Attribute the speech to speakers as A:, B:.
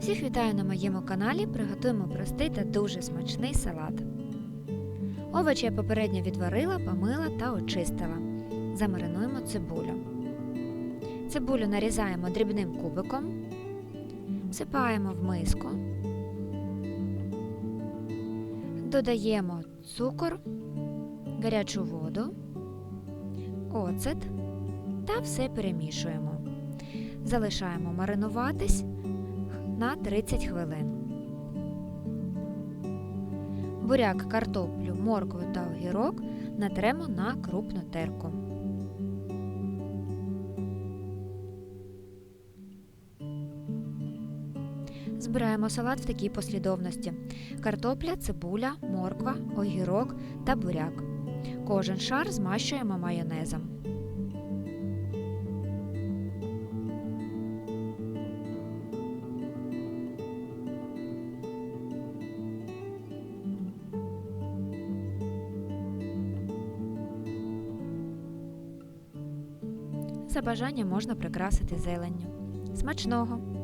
A: Всіх вітаю на моєму каналі. Приготуємо простий та дуже смачний салат. Овочі я попередньо відварила, помила та очистила. Замаринуємо цибулю. Цибулю нарізаємо дрібним кубиком, всипаємо в миску, додаємо цукор, гарячу воду, оцет та все перемішуємо. Залишаємо маринуватись на 30 хвилин. Буряк, картоплю, моркву та огірок натремо на крупну терку. Збираємо салат в такій послідовності: картопля, цибуля, морква, огірок та буряк. Кожен шар змащуємо майонезом. За бажанням можна прикрасити зеленню. Смачного!